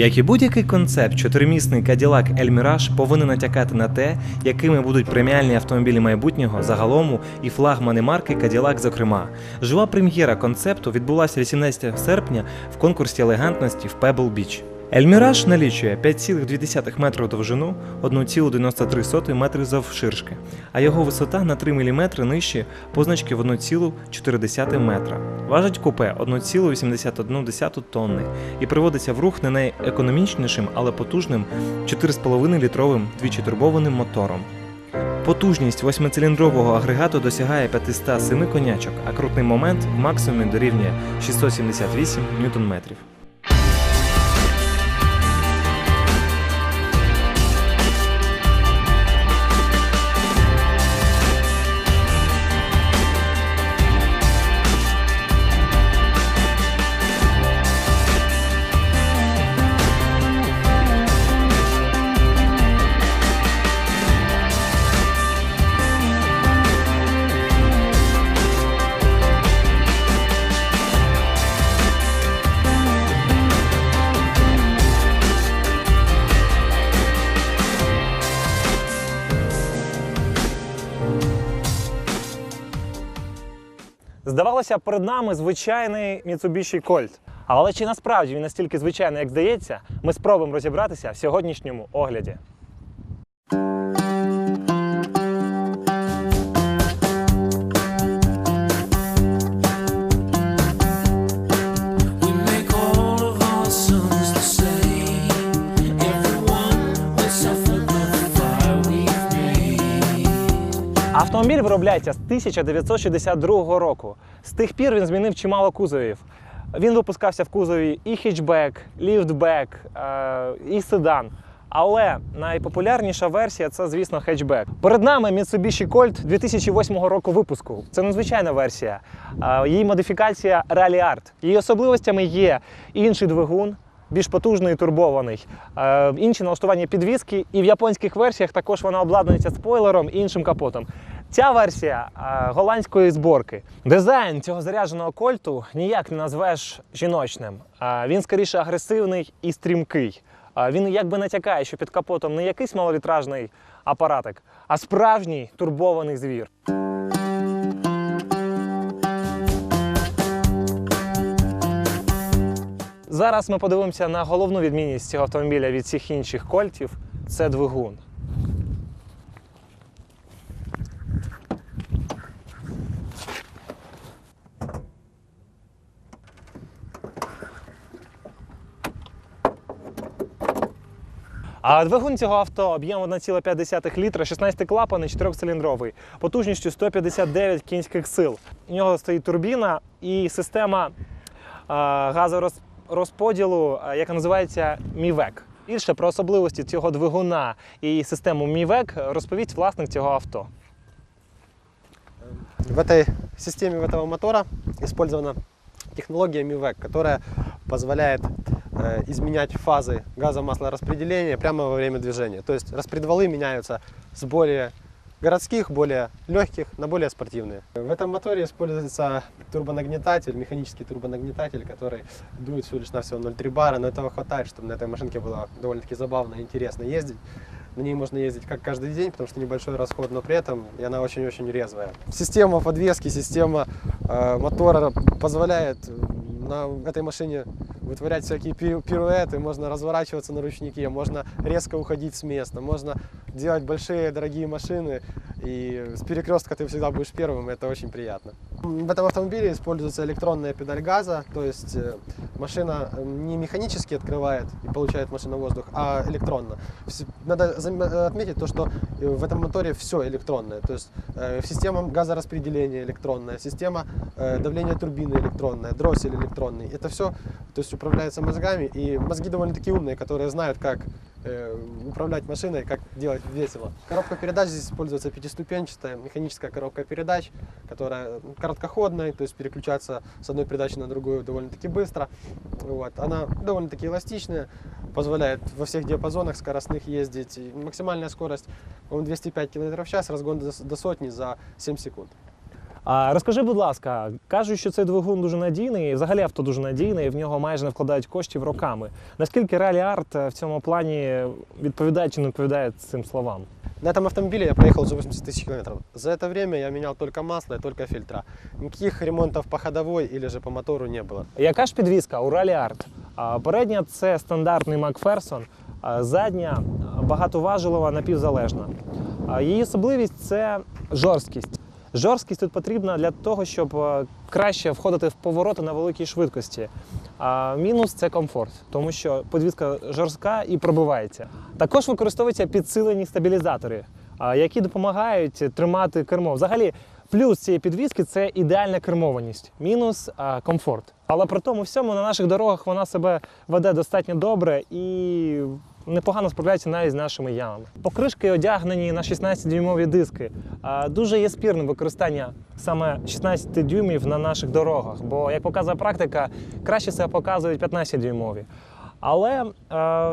Як і будь-який концепт, чотиримісний Cadillac Mirage повинен натякати на те, якими будуть преміальні автомобілі майбутнього загалом і флагмани марки Cadillac, зокрема. Жива прем'єра концепту відбулася 18 серпня в конкурсі елегантності в Pebble Beach. Mirage налічує 5,2 метри довжину, 1,93 метри завширшки, а його висота на 3 мм нижче позначки в 1,4 метра. Важить купе 1,81 тонни і приводиться в рух не найекономічнішим, але потужним 4,5 літровим двічі турбованим мотором. Потужність восьмициліндрового агрегату досягає 507 конячок, а крутний момент в максимумі дорівнює 678 ньютон-метрів. Здавалося, перед нами звичайний Mitsubishi Colt. Але чи насправді він настільки звичайний, як здається, ми спробуємо розібратися в сьогоднішньому огляді. Автомобіль виробляється з 1962 року. З тих пір він змінив чимало кузовів. Він випускався в кузові і хетчбек, ліфтбек, е, і седан. Але найпопулярніша версія це, звісно, хетчбек. Перед нами Mitsubishi Colt 2008 року випуску. Це незвичайна версія. Е, Її модифікація Rally Art. Її особливостями є інший двигун, більш потужний і турбований, е, інші налаштування підвіски, і в японських версіях також вона обладнується спойлером і іншим капотом. Ця версія е, голландської зборки. Дизайн цього зарядженого кольту ніяк не назвеш жіночним. Е, він скоріше агресивний і стрімкий. Е, він якби натякає, що під капотом не якийсь малолітражний апаратик, а справжній турбований звір. Зараз ми подивимося на головну відмінність цього автомобіля від всіх інших кольтів це двигун. А двигун цього авто об'ємом 1,5 літра, 16 клапаний, 4-циліндровий, потужністю 159 кінських сил. У нього стоїть турбіна і система а, газорозподілу, а, яка називається МІВЕК. Більше про особливості цього двигуна і систему МІВЕК розповість власник цього авто. В этой системе в этого мотора использована технология MIVEC, которая позволяет э, изменять фазы газа-маслораспределения прямо во время движения. То есть распредвалы меняются с более городских, более легких на более спортивные. В этом моторе используется турбонагнетатель, механический турбонагнетатель, который дует всего лишь навсего 0,3 бара, но этого хватает, чтобы на этой машинке было довольно-таки забавно и интересно ездить. На ней можно ездить как каждый день, потому что небольшой расход, но при этом и она очень-очень резвая. Система подвески, система э, мотора позволяет э, на этой машине вытворять всякие пи- пируэты, можно разворачиваться на ручнике, можно резко уходить с места, можно делать большие дорогие машины, и с перекрестка ты всегда будешь первым, это очень приятно. В этом автомобиле используется электронная педаль газа, то есть э, машина э, не механически открывает и получает машина воздух, а электронно. Надо э, отметить то, что в этом моторе все электронное, то есть система газораспределения электронная, система давления турбины электронная, дроссель электронный. Это все то есть управляется мозгами, и мозги довольно-таки умные, которые знают, как э, управлять машиной, как делать весело. Коробка передач здесь используется пятиступенчатая механическая коробка передач, которая ну, короткоходная, то есть переключаться с одной передачи на другую довольно-таки быстро. Вот. Она довольно-таки эластичная, позволяет во всех диапазонах скоростных ездить. И максимальная скорость, по 205 км в час, разгон до сотни за 7 секунд. А розкажи, будь ласка, кажуть, що цей двигун дуже надійний, і взагалі авто дуже надійне, і в нього майже не вкладають коштів роками. Наскільки Ралі Арт в цьому плані відповідає чи не відповідає цим словам? На этом автомобиле я проехал уже 80 тысяч километров. За это время я менял только масло и только фильтра. Никаких ремонтов по ходовой или же по мотору не было. Яка ж підвізка у Ралі Арт? А, Передня це стандартний Макферсон, а задня а, багатоважелова напівзалежна. А, Її особливість це жорсткість. Жорсткість тут потрібна для того, щоб е, краще входити в повороти на великій швидкості. А мінус це комфорт, тому що подвізка жорстка і пробивається. Також використовуються підсилені стабілізатори, які допомагають тримати кермо. Взагалі, плюс цієї підвіски це ідеальна кермованість, мінус комфорт. Але при тому всьому на наших дорогах вона себе веде достатньо добре і непогано справляється навіть з нашими ямами. Покришки одягнені на 16-дюймові диски. Дуже є спірним використання саме 16 дюймів на наших дорогах, бо, як показує практика, краще себе показують 15-дюймові. Але е,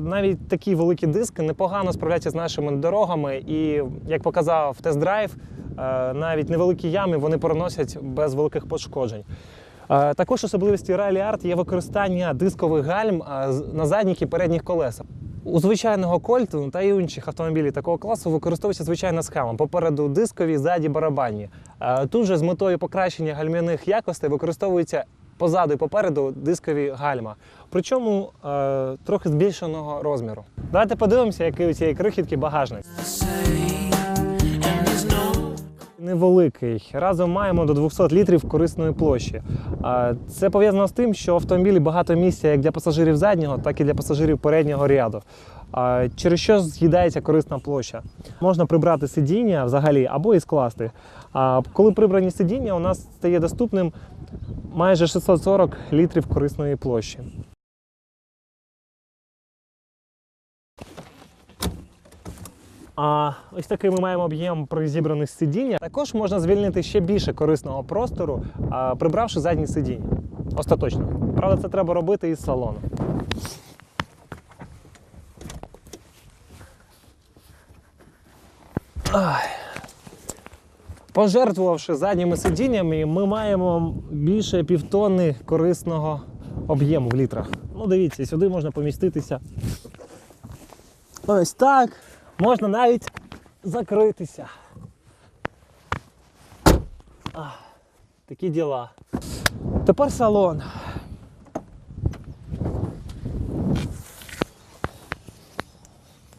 навіть такі великі диски непогано справляються з нашими дорогами, і як показав тест-драйв, е, навіть невеликі ями вони переносять без великих пошкоджень. Е, також особливістю Rally Art є використання дискових гальм на задніх і передніх колесах. У звичайного кольту та й інших автомобілів такого класу використовується звичайна схема. Попереду дискові, ззаді барабанні. Е, Тут же з метою покращення гальмівних якостей використовується позаду і попереду дискові гальма. Причому е, трохи збільшеного розміру. Давайте подивимося, який у цієї крихітки багажник. Невеликий. Разом маємо до 200 літрів корисної площі. Це пов'язано з тим, що в автомобілі багато місця як для пасажирів заднього, так і для пасажирів переднього ряду. Через що з'їдається корисна площа. Можна прибрати сидіння взагалі або і скласти. Коли прибрані сидіння, у нас стає доступним майже 640 літрів корисної площі. А ось такий ми маємо об'єм при зібраних сидіння. Також можна звільнити ще більше корисного простору, прибравши задні сидіння. Остаточно. Правда, це треба робити із салону. Пожертвувавши задніми сидіннями, ми маємо більше півтонни корисного об'єму в літрах. Ну, дивіться, сюди можна поміститися Ось так. Можна навіть закритися. А, такі діла. Тепер салон.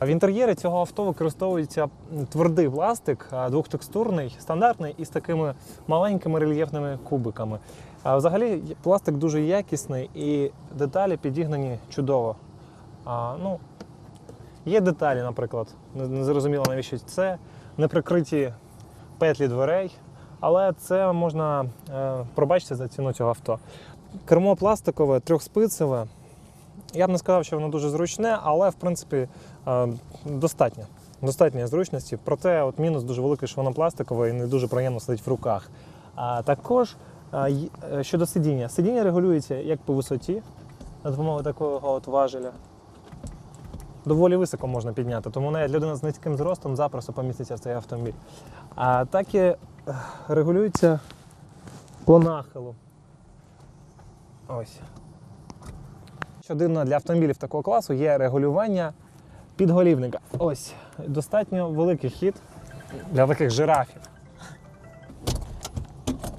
В інтер'єрі цього авто використовується твердий пластик, двохтекстурний, стандартний із такими маленькими рельєфними кубиками. Взагалі пластик дуже якісний і деталі підігнані чудово. Ну, Є деталі, наприклад, не не зрозуміло навіщо це, не прикриті петлі дверей, але це можна е, пробачити за ціну цього авто. Кермо пластикове, трьохспицеве. Я б не сказав, що воно дуже зручне, але в принципі е, достатньо. Достатньо зручності. Проте от мінус дуже великий, що воно пластикове і не дуже приємно сидить в руках. А також е, щодо сидіння. Сидіння регулюється як по висоті за допомогою такого от важеля доволі високо можна підняти, тому навіть людина з низьким зростом запросто поміститься в цей автомобіль. А так і регулюється по нахилу. Ось. Що дивно для автомобілів такого класу є регулювання підголівника. Ось достатньо великий хід для таких жирафів.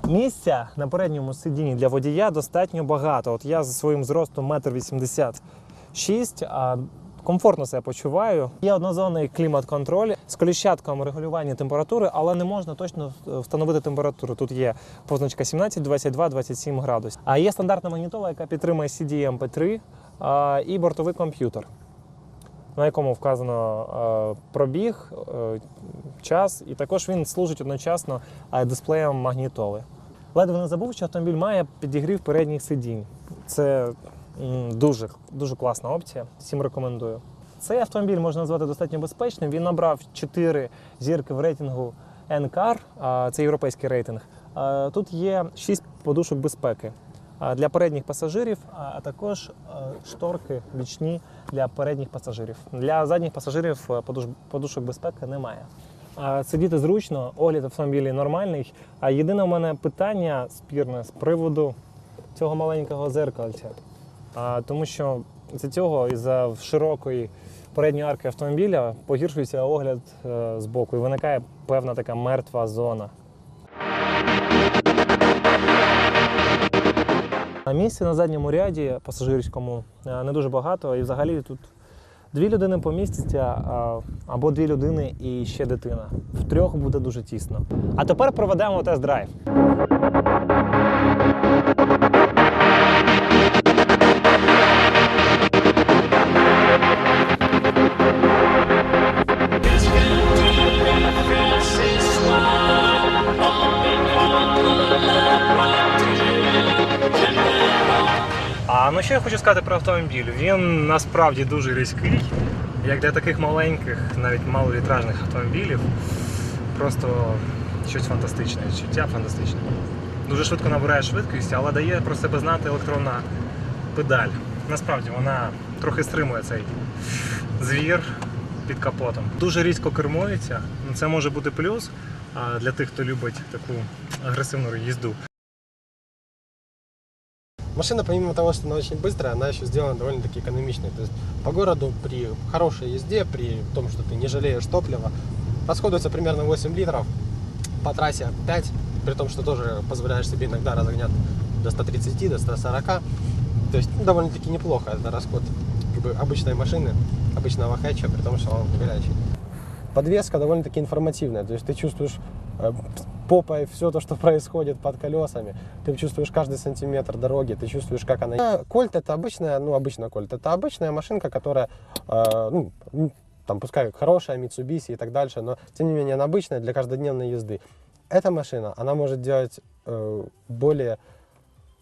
Місця на передньому сидінні для водія достатньо багато. От я за своїм зростом 1,86 м, а комфортно себе почуваю. Є однозонний клімат-контроль з коліщатком регулювання температури, але не можна точно е, встановити температуру. Тут є позначка 17, 22, 27 градусів. А є стандартна магнітола, яка підтримує CD MP3 і бортовий комп'ютер. На якому вказано е, пробіг, е, час, і також він служить одночасно е, дисплеєм магнітоли. Ледве не забув, що автомобіль має підігрів передніх сидінь. Це дуже, дуже класна опція. Всім рекомендую. Цей автомобіль можна назвати достатньо безпечним. Він набрав 4 зірки в рейтингу NCAR, це європейський рейтинг. Тут є 6 подушок безпеки для передніх пасажирів, а також шторки бічні для передніх пасажирів. Для задніх пасажирів е, подушок безпеки немає. Сидіти зручно, огляд автомобілів нормальний. А єдине у мене питання спірне з приводу цього маленького зеркальця. Тому що з цього із-за широкої передньої арки автомобіля погіршується огляд е, з боку і виникає певна така мертва зона. А місця на задньому ряді пасажирському е, не дуже багато, і взагалі тут дві людини помістяться, або дві людини і ще дитина. Втрьох буде дуже тісно. А тепер проведемо тест-драйв. А ну що я хочу сказати про автомобіль? Він насправді дуже різкий, як для таких маленьких, навіть малолітражних автомобілів. Просто щось фантастичне, відчуття фантастичне. Дуже швидко набирає швидкість, але дає про себе знати електронна педаль. Насправді вона трохи стримує цей звір під капотом. Дуже різко кермується. Це може бути плюс для тих, хто любить таку агресивну їзду. Машина, помимо того, что она очень быстрая, она еще сделана довольно-таки экономичной. То есть по городу при хорошей езде, при том, что ты не жалеешь топлива, расходуется примерно 8 литров, по трассе 5, при том, что тоже позволяешь себе иногда разогнать до 130, до 140. То есть ну, довольно-таки неплохо это расход как бы, обычной машины, обычного хэтча, при том, что он горячий. Подвеска довольно-таки информативная, то есть ты чувствуешь э, попой все то, что происходит под колесами. Ты чувствуешь каждый сантиметр дороги, ты чувствуешь, как она... А, Кольт это обычная, ну, обычно Кольт, это обычная машинка, которая, э, ну, там, пускай хорошая, Mitsubishi и так дальше, но, тем не менее, она обычная для каждодневной езды. Эта машина, она может делать э, более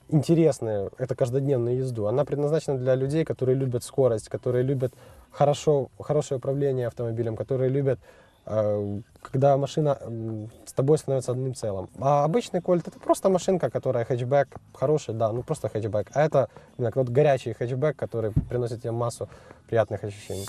интересную, это каждодневную езду. Она предназначена для людей, которые любят скорость, которые любят хорошо, хорошее управление автомобилем, которые любят э, когда машина м, с тобой становится одним целым. А обычный кольт это просто машинка, которая хэтчбэк, хороший, да, ну просто хэтчбэк. А это именно вот горячий хэтчбэк, который приносит тебе массу приятных ощущений.